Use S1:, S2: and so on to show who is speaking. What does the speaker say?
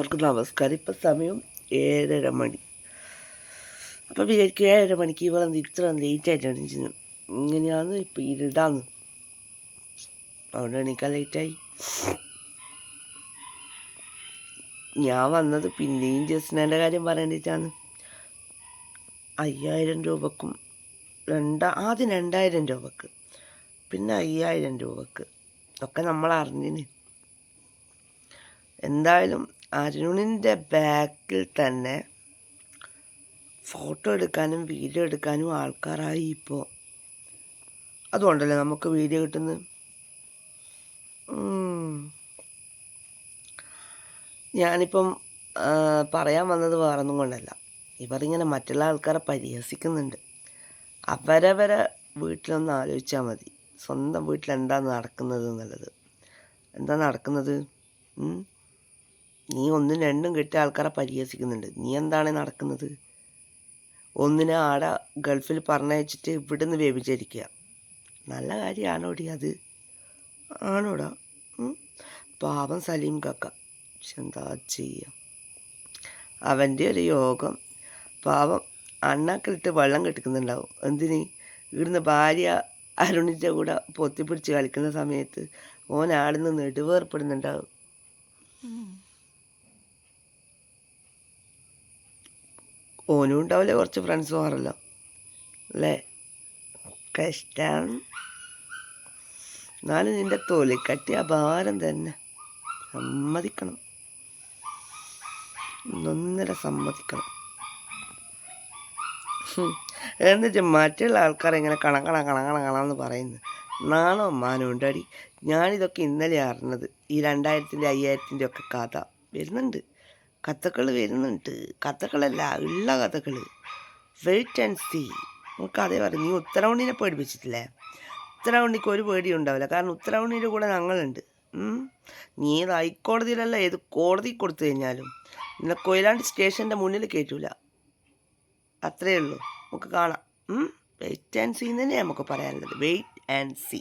S1: അവർക്ക് നമസ്കാരം. ഇപ്പം സമയം ഏഴര മണി. അപ്പം വിചാരിക്കും ഏഴര മണിക്ക് ഇവളെന്ത് ഇത്ര ലേറ്റായിട്ടാണ് ചെയ്യുന്നത് ഇങ്ങനെയാണ് ഇപ്പം ഇരുടാന്ന്. അവിടെ എണീക്കാൻ ലേറ്റായി ഞാൻ വന്നത് പിന്നെയും ജസ്നേന്റെ കാര്യം പറയേണ്ടിട്ടാണ്. അയ്യായിരം രൂപക്കും രണ്ട ആദ്യം രണ്ടായിരം രൂപക്ക് പിന്നെ അയ്യായിരം രൂപക്ക്. ഒക്കെ നമ്മൾ അറിഞ്ഞിന്. എന്തായാലും അരുണിന്റെ ബാക്കിൽ തന്നെ ഫോട്ടോ എടുക്കാനും വീഡിയോ എടുക്കാനും ആൾക്കാരായി ഇപ്പോൾ. അതുകൊണ്ടല്ലേ നമുക്ക് വീഡിയോ കിട്ടുന്നത്. ഞാനിപ്പം പറയാൻ വന്നത് വേറൊന്നും കൊണ്ടല്ല. ഇവരിങ്ങനെ മറ്റുള്ള ആൾക്കാരെ പരിഹസിക്കുന്നുണ്ട്. അവരവരെ വീട്ടിലൊന്ന് ആലോചിച്ചാൽ മതി. സ്വന്തം വീട്ടിൽ എന്താണ് നടക്കുന്നത് എന്നുള്ളത്. എന്താ നടക്കുന്നത്? നീ ഒന്നും രണ്ടും കെട്ടിയ ആൾക്കാരെ പരിഹസിക്കുന്നുണ്ട്. നീ എന്താണ് നടക്കുന്നത്? ഒന്നിനെ ആടെ ഗൾഫിൽ പറഞ്ഞയച്ചിട്ട് ഇവിടുന്ന് വ്യഭിചരിക്കുക നല്ല കാര്യമാണോടി അത്? ആണോടാ? പാവം സലീം കക്ക. എന്താ ചെയ്യുക അവന്റെ ഒരു യോഗം. പാവം അണ്ണാക്കിലിട്ട് വെള്ളം കെട്ടിക്കുന്നുണ്ടാവും. എന്തിന്? ഇവിടുന്ന് ഭാര്യ അരുണിന്റെ കൂടെ പൊത്തിപ്പിടിച്ച് കളിക്കുന്ന സമയത്ത് ഓൻ ആടുന്ന് നെടുവേർപ്പെടുന്നുണ്ടാവും. ഓനും ഉണ്ടാവില്ലേ കുറച്ച് ഫ്രണ്ട്സ് മാറല്ലോ അല്ലേ? ഇഷ്ടമാണ് എന്നാലും നിന്റെ തൊലിക്കട്ടി ഭാരം തന്നെ. സമ്മതിക്കണം. ഒന്നൊന്നര സമ്മതിക്കണം. എന്നിട്ട് മറ്റുള്ള ആൾക്കാർ ഇങ്ങനെ കണക്കണ കണക്കണ കണമെന്ന് പറയുന്നു. നാണോ മാനോ ഉണ്ടടി? ഞാനിതൊക്കെ ഇന്നലെ അറിഞ്ഞത്. ഈ രണ്ടായിരത്തിന്റെ അയ്യായിരത്തിന്റെ ഒക്കെ കഥ വരുന്നുണ്ട്. കഥകൾ വരുന്നുണ്ട്. കഥകളല്ല ഉള്ള കഥകൾ. വെയിറ്റ് ആൻഡ് സീ നമുക്ക് അതേ പറയും നീ ഉത്തരവണ്ണിനെ പേടിപ്പിച്ചിട്ടില്ലേ? ഉത്തരവണ്ണിക്ക് ഒരു പേടിയും ഉണ്ടാവില്ല. കാരണം ഉത്തരവണ്ണിയുടെ കൂടെ ഞങ്ങളുണ്ട്. നീ ഏത് ഹൈക്കോടതിയിലല്ല ഏത് കോടതി കൊടുത്തു കഴിഞ്ഞാലും നിന്നെ കൊയിലാണ്ട് സ്റ്റേഷന്റെ മുന്നിൽ കയറ്റൂല. അത്രയേ ഉള്ളൂ. നമുക്ക് കാണാം. വെയിറ്റ് ആൻഡ് സീ തന്നെ നമുക്ക് പറയാനുള്ളത്. Wait and see